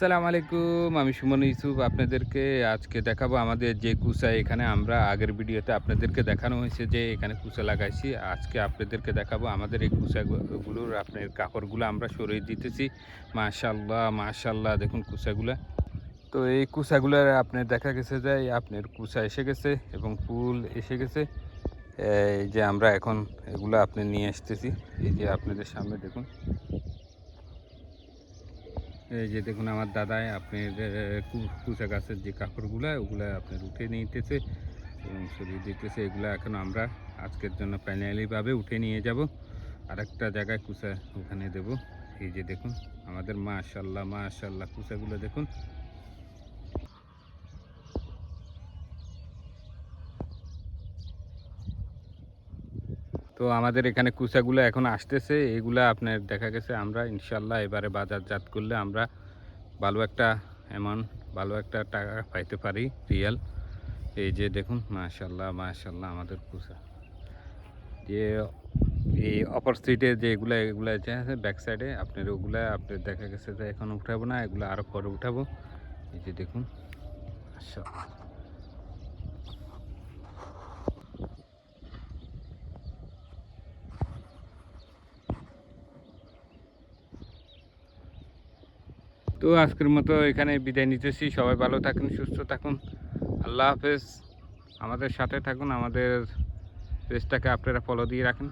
আসসালামু আলাইকুম, আমি সুমন ইউসুফ আপনাদেরকে আজকে দেখাবো আমাদের যে কুসা এখানে আমরা আগের ভিডিওতে আপনাদেরকে দেখানো হয়েছে যে এখানে কুসা লাগাইছি। আজকে আপনাদেরকে দেখাবো আমাদের এই কুসাগুলোর আপনার কাপড়গুলো আমরা সরিয়ে দিতেছি। মাশাল্লাহ মাশাল্লাহ দেখুন কুসাগুলো। তো এই কুসাগুলোর আপনার দেখা গেছে যে আপনার কুসা এসে গেছে এবং ফুল এসে গেছে। এই যে আমরা এখন এগুলো আপনি নিয়ে আসতেছি। এই যে আপনাদের সামনে দেখুন। এই যে দেখুন আমার দাদাই আপনার কুচা গাছের যে কাপড়গুলো, ওগুলো আপনার উঠে নিতেছে এবং সরিয়ে দিতেছে এগুলো এখন আমরা আজকের জন্য ফাইনালিভাবে উঠে নিয়ে যাব। আরেকটা জায়গায় কুচা ওখানে দেব। এই যে দেখুন, আমাদের মাশাল্লাহ মাশাল্লাহ কুচাগুলো দেখুন। তো আমাদের এখানে কুচাগুলো এখন আসতেছে, এগুলা আপনার দেখা গেছে আমরা ইনশাল্লাহ এবারে বাজারজাত করলে আমরা ভালো একটা অ্যামাউন্ট ভালো একটা টাকা পাইতে পারি রিয়াল এই যে দেখুন, মাশাল্লাহ মাশাল্লাহ আমাদের কুচা। যে এই অপর সাইডে যে এগুলো এগুলো যে আছে ব্যাক সাইডে আপনার ওগুলা, আপনার দেখা গেছে যে এখন উঠাবো না, এগুলো আরও পরে উঠাবো। এই যে দেখুন, মাশাল্লাহ। তো আজকের মতো এখানে বিদায় নিতেছি। সবাই ভালো থাকুন, সুস্থ থাকুন। আল্লাহ হাফেজ। আমাদের সাথে থাকুন, আমাদের পেজটাকে আপনারা ফলো দিয়ে রাখুন।